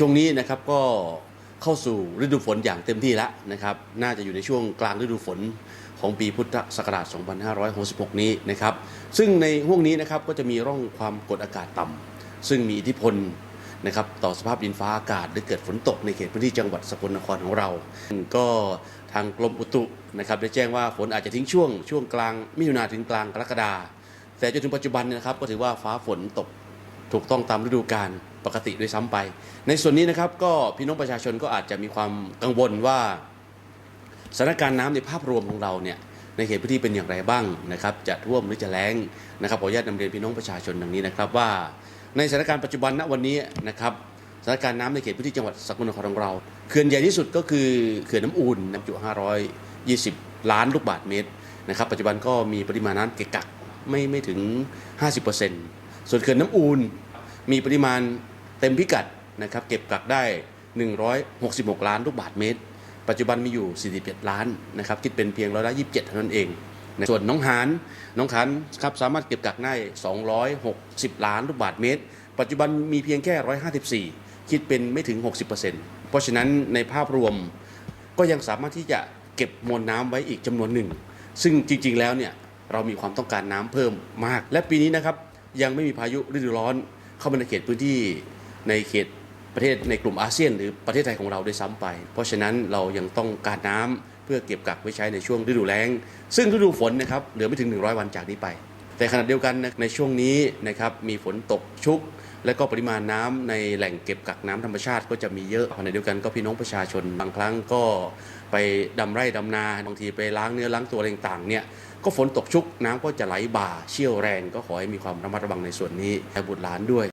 ช่วงนี้นะครับก็เข้าสู่ฤดูฝนอย่างเต็มที่แล้วนะครับ น่าจะอยู่ในช่วงกลางฤดูฝนของปีพุทธศักราช 2566 นี้นะครับ ซึ่งในห่วงนี้นะครับก็จะมีร่องความกดอากาศต่ำซึ่งมีอิทธิพลนะครับต่อสภาพดินฟ้าอากาศหรือเกิดฝนตกในเขตพื้นที่จังหวัดสกลนครของเรา ก็ทางกรมอุตุนะครับได้แจ้งว่าฝนอาจจะทิ้งช่วงช่วงกลางมิถุนาถึงกลางกรกฎาแต่จนถึงปัจจุบันนะครับก็ถือว่าฟ้าฝนตก ถูกต้องตามฤดูกาลปกติด้วยซ้ำไป ในส่วนนี้นะครับก็พี่น้องประชาชนก็อาจจะมีความกังวลว่าสถานการณ์น้ำในภาพรวมของเราเนี่ยในเขตพื้นที่เป็นอย่างไรบ้างนะครับ จะท่วมหรือจะแล้งนะครับขออนุญาตนำเรียนพี่น้องประชาชนดังนี้นะครับว่า ในสถานการณ์ปัจจุบันณวันนี้นะครับสถานการณ์น้ำในเขตพื้นที่จังหวัดสกลนครของเราเขื่อนใหญ่ที่สุดก็คือเขื่อนน้ำอูนน้ำจุ 520 ล้านลูกบาศก์เมตรนะครับ ปัจจุบันก็มีปริมาณน้ำเกะกักไม่ไม่ถึง 50% ส่วนเขื่อนน้ำอูนมีปริมาณเต็มพิกัดนะครับเก็บกักได้ 166 ล้านลูกบาศก์เมตร ปัจจุบันมีอยู่ 41 ล้านนะครับคิดเป็นเพียงร้อยละ27 เท่านั้นเองนะส่วนน้องหานน้องหานครับสามารถเก็บกักได้ 260 ล้านลูกบาศก์เมตร ปัจจุบันมีเพียงแค่ 154 คิดเป็นไม่ถึง 60%เพราะฉะนั้นในภาพรวมก็ยังสามารถที่จะเก็บมวลน้ำไว้อีกจำนวนหนึ่ง ซึ่งจริงๆแล้วเนี่ยเรามีความต้องการน้ำเพิ่มมาก และปีนี้นะครับ ยังไม่มีพายุฤดูร้อน เข้ามาในเขตพื้นที่ในเขตประเทศในกลุ่มอาเซียน หรือประเทศไทยของเราด้วยซ้ำไป เพราะฉะนั้นเรายังต้องการน้ำเพื่อเก็บกักไว้ใช้ในช่วงฤดูแล้ง ซึ่งฤดูฝนนะครับเหลือไม่ถึง 100 วันจากนี้ไป แต่ขณะเดียวกันในช่วงนี้นะครับมีฝนตกชุก และก็ปริมาณน้ำในแหล่งเก็บกักน้ำธรรมชาติก็จะมีเยอะขณะเดียวกันก็พี่น้องประชาชนบางครั้งก็ไปดำไร่ดำนาบางทีไปล้างเนื้อล้างตัวอะไรต่างๆเนี่ยก็ฝนตกชุกน้ำก็จะไหลบ่าเชี่ยวแรงก็ขอให้มีความระมัดระวังในส่วนนี้และบุตรหลานด้วย